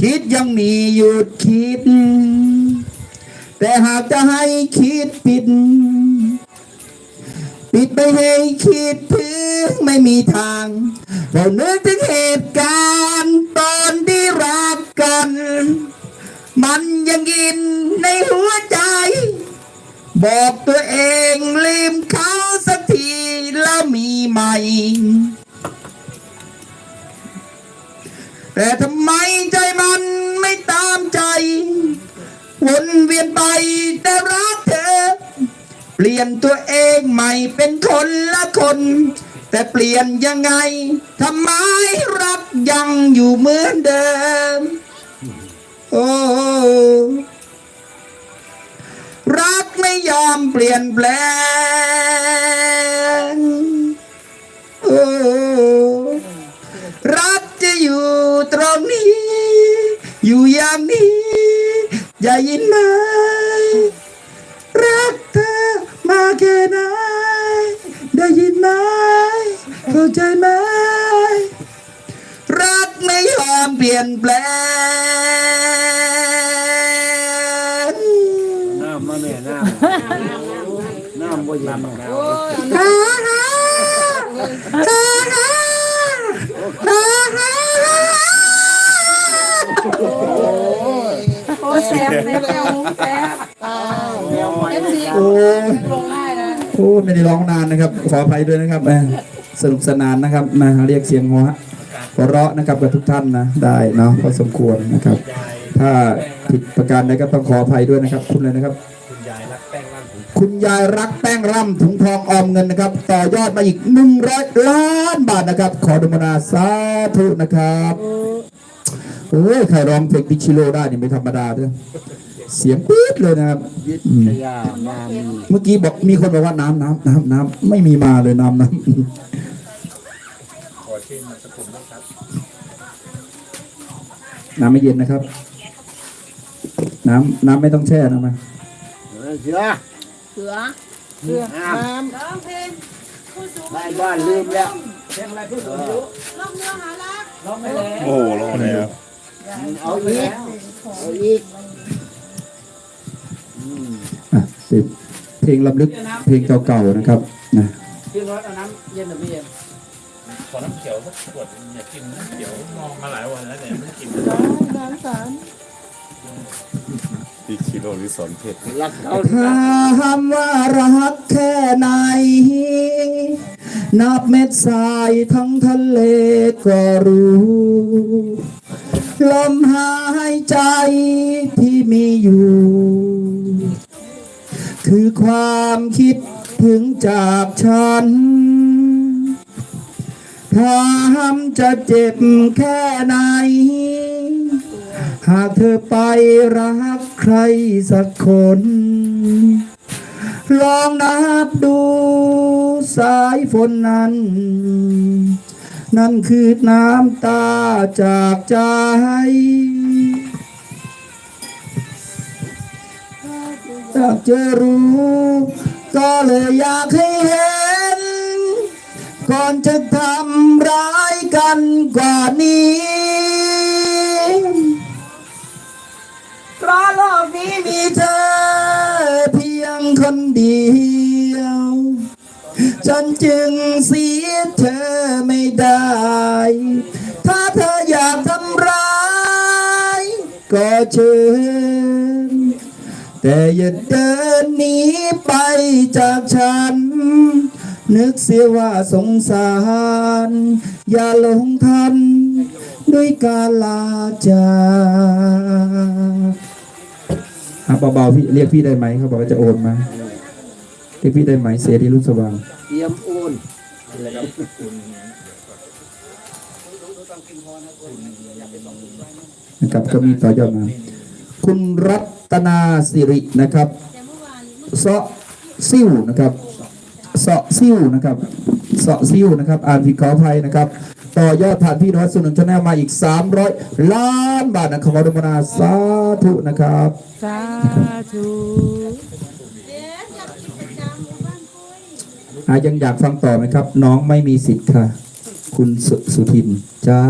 คิดยังมีหยุดคิด แต่หากจะให้คิดผิด ปิดไปให้คิดถึงไม่มีทางเรานึกถึงเหตุการณ์ตอนที่รักกัน มันยังกินในหัวใจ บอกตัวเองลืมเขาสักทีแล้วมีใหม่แต่ทำไมใจ เปลี่ยนตัวเองใหม่เป็นคนละคน แต่เปลี่ยนยังไงทำไมรักยังอยู่เหมือนเดิม โอ้รักไม่ยอมเปลี่ยนแปลงโอ้รักจะอยู่ตรงนี้ อยู่อย่างนี้อย่ายินมรั ใจไหม รักไม่ยอมเปลี่ยนแปลงน้ำมาแม่น้ำน้ำบ่เย็นน้ำฮ่าฮ่าฮ่าฮ่าฮ่าฮ่าโอ้แซ่บแซ่บแซ่บแซ่บเอฟซีโอ้ยลงได้นะ โอ้ไม่ได้ร้องนานนะครับ ขออภัยด้วยนะครับแหม สนุกสนานนะครับนะเรียกเสียงหัวหัวเราะนะครับกับทุกท่านนะได้เนาะพอสมควรนะครับ ถ้าผิดประการใดก็ต้องขออภัยด้วยนะครับ คุณเลยนะครับ คุณยายรักแป้งร่ำถุงทองออมเงินนะครับ ต่อยอดมาอีกหนึ่งร้อยล้านบาทนะครับ ขอดุมนาสาธุนะครับโอ้ยใครร้องเพลงพิชิโร่ได้นี่ไม่ธรรมดาด้วย เสียงปี๊ดเลยนะครับ วิทยามามีเมื่อกี้บอกมีคนบอกว่าน้ำน้ำน้ำน้ำไม่มีมาเลยน้ำน้ำน้ำไม่เย็นนะครับ น้ำน้ำไม่ต้องแช่นะมาเสือเสือน้ร้องเพลงผู้สูงำได้บ้านลืมแล้วลงเนื้อหารักโอ้โหลงแล้วเอาอีกเอาอีก อืมอะสิบเพลงลำลึกเพลงเก่าๆนะครับนะพี่รถเอาน้ำเย็นหรือไม่เย็นขอน้ำเขียวสักขวดอยากกินน้ำเขียวมองมาหลายวันแล้วเนี่ยไม่ได้กินน้ำสารพี่คิโลหรือสอนเพชรรักเขาถามว่ารักแค่ไหน นับเม็ดทรายทั้งทะเลก็รู้ลมหายใจที่มีอยู่ คือความคิดถึงจากฉันถามจะเจ็บแค่ไหน หากเธอไปรักใครสักคน ลองนับดูสายฝนนั้น นั่นคือน้ำตาจากใจ อยากจะรู้ ก็เลยอยากให้เห็น ก่อนจะทำร้ายกันกว่านี้ เพราะโลกนี้มีเธอเพียงคนเดียว ฉันจึงเสียเธอไม่ได้ ถ้าเธออยากทำร้าย ก็เชิญ แต่อย่าเดินหนีไปจากฉัน นึกเสียว่าสงสาร อย่าหลงทัน ด้วยการลาจากอะเบาๆพี่เรียกพี่ได้ไหมเขาบอกว่าจะโอนมาเรียกพี่ได้ไหมเสียดีรุ่งสว่างเตรียมโอนนะครับก็มีต่อยอดมา คุณรัตนาสิรินะครับเซาะซิ่วนะครับเซาะซิ่วนะครับเซาะซิ่วนะครับ อ่านผิดขออภัยนะครับ ต่อยอดผ่านพี่นวัดสุนทรชาแนลมาอีก 300 ล้านบาทนะครับขอรมนาสาธุนะครับสาธุอายังอยากฟังต่อไหมครับ น้องไม่มีสิทธิ์ค่ะ คุณสสุทินจ้า